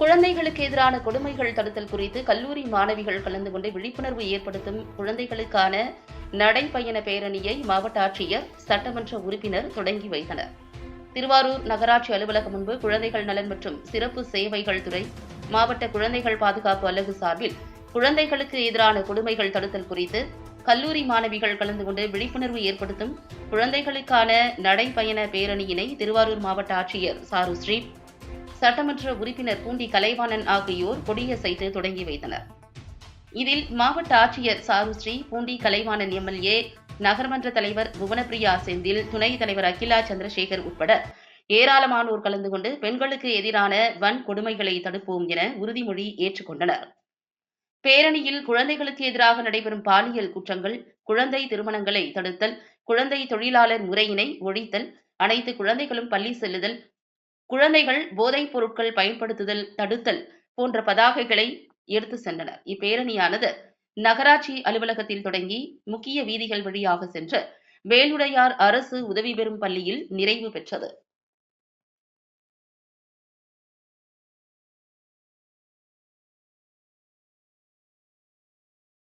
குழந்தைகளுக்கு எதிரான கொடுமைகள் தடுத்தல் குறித்து கல்லூரி மாணவிகள் கலந்து கொண்டு விழிப்புணர்வு ஏற்படுத்தும் குழந்தைகளுக்கான நடைப்பயண பேரணியை மாவட்ட ஆட்சியர் சட்டமன்ற உறுப்பினர் தொடங்கி வைத்தனர். திருவாரூர் நகராட்சி அலுவலகம் முன்பு குழந்தைகள் நலன் மற்றும் சிறப்பு சேவைகள் துறை மாவட்ட குழந்தைகள் பாதுகாப்பு அலகு சார்பில் குழந்தைகளுக்கு எதிரான கொடுமைகள் தடுத்தல் குறித்து கல்லூரி மாணவிகள் கலந்து கொண்டு விழிப்புணர்வு ஏற்படுத்தும் குழந்தைகளுக்கான நடைப்பயண பேரணியினை திருவாரூர் மாவட்ட ஆட்சியர் சாருஸ்ரீ சட்டமன்ற உறுப்பினர் பூண்டி கலைவாணன் ஆகியோர் கொடியசைத்து தொடங்கி வைத்தனர். இதில் மாவட்ட ஆட்சியர் சாருஸ்ரீ பூண்டி கலைவாணன் எம்எல்ஏ நகர்மன்ற தலைவர் புவனப்பிரியா செந்தில் துணைத் தலைவர் அகிலா சந்திரசேகர் உட்பட ஏராளமானோர் கலந்து கொண்டு பெண்களுக்கு எதிரான வன் கொடுமைகளை தடுப்போம் என உறுதிமொழி ஏற்றுக்கொண்டனர். பேரணியில் குழந்தைகளுக்கு எதிராக நடைபெறும் பாலியல் குற்றங்கள் குழந்தை திருமணங்களை தடுத்தல் குழந்தை தொழிலாளர் முறையினை ஒழித்தல் அனைத்து குழந்தைகளும் பள்ளி செல்லுதல் குழந்தைகள் போதைப் பொருட்கள் பயன்படுத்துதல் தடுத்தல் போன்ற பதாகைகளை எடுத்து சென்றனர். இப்பேரணியானது நகராட்சி அலுவலகத்தில் தொடங்கி முக்கிய வீதிகள் வழியாக சென்று வேலுடையார் அரசு உதவி பெறும் பள்ளியில் நிறைவு பெற்றது.